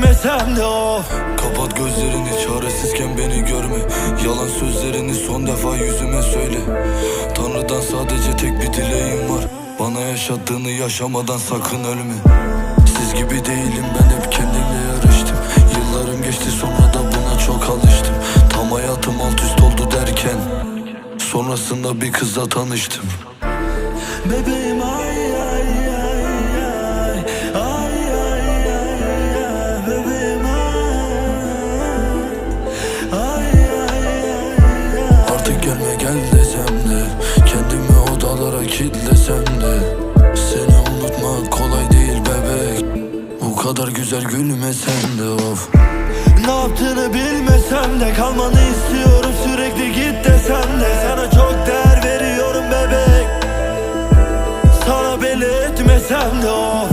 desem de of. Kapat gözlerini çaresizken beni görme. Yalan sözlerini son defa yüzüme söyle. Tanrı'dan sadece tek bir dileğim var. Bana yaşattığını yaşamadan sakın ölme. Siz gibi değilim ben hep kendimle yarıştım. Yıllarım geçti sonra da buna çok alıştım. Tam hayatım alt üst oldu derken Sonrasında bir kızla tanıştım. Bebeğim ay gelme gel desem de Kendimi odalara kilitlesem de. Seni unutmak kolay değil bebek. Bu kadar güzel gülmesen de of. Ne yaptığını bilmesem de Kalmanı istiyorum sürekli git desem de. Sana çok değer veriyorum bebek. Sana belli etmesem de of